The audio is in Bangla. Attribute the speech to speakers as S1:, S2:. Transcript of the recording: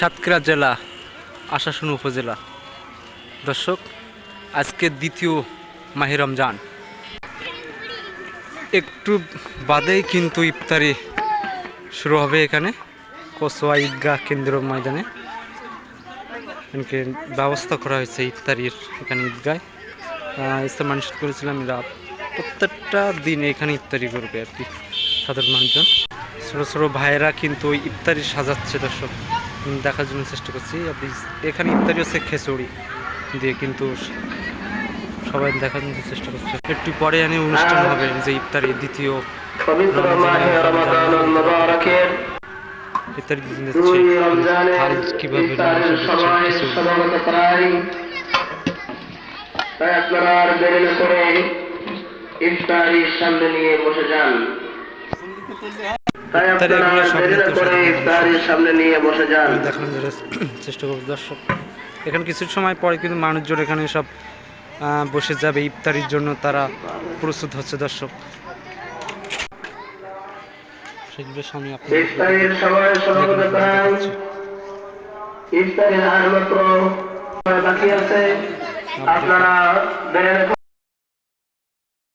S1: সাতক্ষীরা জেলা আশাসন উপজেলা। দর্শক, আজকে দ্বিতীয় মাহে রমজান। একটু বাদেই কিন্তু ইফতারি শুরু হবে এখানে কসোয়া ঈদগাহ কেন্দ্র ময়দানে। ব্যবস্থা করা হয়েছে ইফতারির এখানে ঈদগায়। ইসলাম মানুষ করেছিলাম এরা। প্রত্যেকটা দিন এখানে ইফতারি করবে আর কি, সাধারণ মানুষজন। ছোটো ছোটো ভাইয়েরা কিন্তু ইফতারি সাজাচ্ছে দর্শক। দেখার জন্য চেষ্টা করছি। আপনি এখানে ইফতারি হচ্ছে খেচুড়ি দিয়ে কিন্তু সবাই দেখার জন্য চেষ্টা করছে। একটু পরে এনে অনুষ্ঠান হবে যে ইফতারি দ্বিতীয় ইফতারি কীভাবে
S2: তাই আপনারা আর দেরি না করে ইফতারির সামনে নিয়ে বসে যান। তাই আপনারা
S1: এগুলো
S2: আর
S1: সব
S2: দেরি না
S1: নিত্য
S2: করে
S1: সাধারণ
S2: সামনে নিয়ে বসে যান।
S1: দেখানোর চেষ্টা করব। দর্শক এখানে কিছু সময় পরে কিন্তু মানুষজন এখানে সব বসে যাবে। ইফতারির জন্য তারা প্রস্তুত হচ্ছে। দর্শক
S2: সময় ইফতারের আর মাত্র বাকি আছে। আপনারা করে